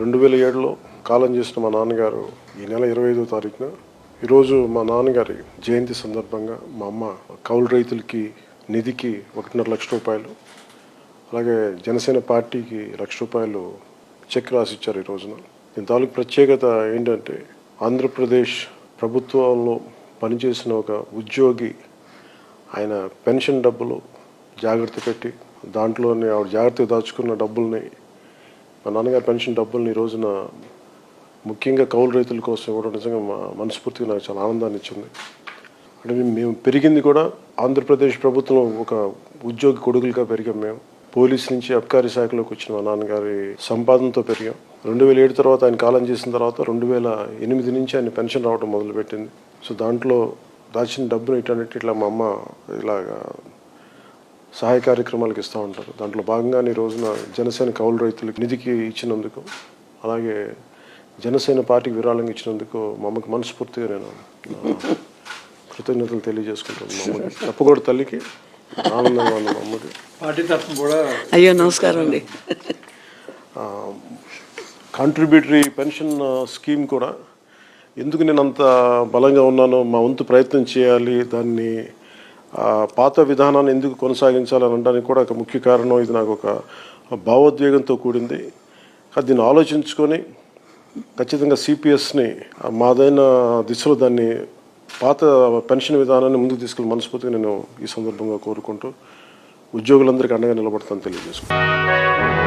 రెండు వేల ఏడులో కాలం చేసిన మా నాన్నగారు ఈ నెల ఇరవై ఐదో తారీఖున ఈరోజు మా నాన్నగారి జయంతి సందర్భంగా మా అమ్మ కౌలు రైతులకి నిధికి ఒకటిన్నర లక్ష రూపాయలు అలాగే జనసేన పార్టీకి లక్ష రూపాయలు చెక్ రాసిచ్చారు ఈ రోజున. దీని తాలూకు ప్రత్యేకత ఏంటంటే ఆంధ్రప్రదేశ్ ప్రభుత్వంలో పనిచేసిన ఒక ఉద్యోగి ఆయన పెన్షన్ డబ్బులు జాగ్రత్త పెట్టి దాంట్లోనే ఆవిడ జాగ్రత్తగా దాచుకున్న డబ్బుల్ని మా నాన్నగారి పెన్షన్ డబ్బుల్ని ఈ రోజున ముఖ్యంగా కౌలు రైతుల కోసం ఇవ్వడం నిజంగా మా మనస్ఫూర్తిగా నాకు చాలా ఆనందాన్ని ఇచ్చింది. అంటే మేము- పెరిగింది కూడా ఆంధ్రప్రదేశ్ ప్రభుత్వం ఒక ఉద్యోగి కొడుకులుగా పెరిగాం మేము. పోలీస్ నుంచి అబ్కారీ శాఖలోకి వచ్చిన మా నాన్నగారి సంపాదనతో పెరిగాం. రెండు వేల ఏడు తర్వాత ఆయన కాలం చేసిన తర్వాత రెండు వేల ఎనిమిది నుంచి ఆయన పెన్షన్ రావడం మొదలుపెట్టింది. సో దాంట్లో దాచిన డబ్బును ఇట్లా ఇట్లా మా అమ్మ ఇలాగా సహాయ కార్యక్రమాలకు ఇస్తూ ఉంటారు. దాంట్లో భాగంగానే ఈ రోజున జనసేన కౌలు రైతులకు నిధికి ఇచ్చినందుకు అలాగే జనసేన పార్టీకి విరాళంగా ఇచ్చినందుకు మా అమ్మకి మనస్ఫూర్తిగా నేను కృతజ్ఞతలు తెలియజేసుకుంటాను తప్పకూడదు తల్లికి ఆనందంగా ఉంది మా అమ్మకి. పార్టీ తరఫున కూడా అయ్యో నమస్కారం అండి. కాంట్రిబ్యూటరీ పెన్షన్ స్కీమ్ కూడా ఎందుకు నేను అంత బలంగా ఉన్నానో మా వంతు ప్రయత్నం చేయాలి దాన్ని పాత విధానాన్ని ఎందుకు కొనసాగించాలని అనడానికి కూడా ఒక ముఖ్య కారణం. ఇది నాకు ఒక భావోద్వేగంతో కూడింది. అది దీన్ని ఆలోచించుకొని ఖచ్చితంగా సిపిఎస్ని మాదైన దిశలో దాన్ని పాత పెన్షన్ విధానాన్ని ముందుకు తీసుకెళ్ళి మనస్ఫూర్తిగా నేను ఈ సందర్భంగా కోరుకుంటూ ఉద్యోగులందరికీ అండగా నిలబడతాను తెలియజేసుకుంటాను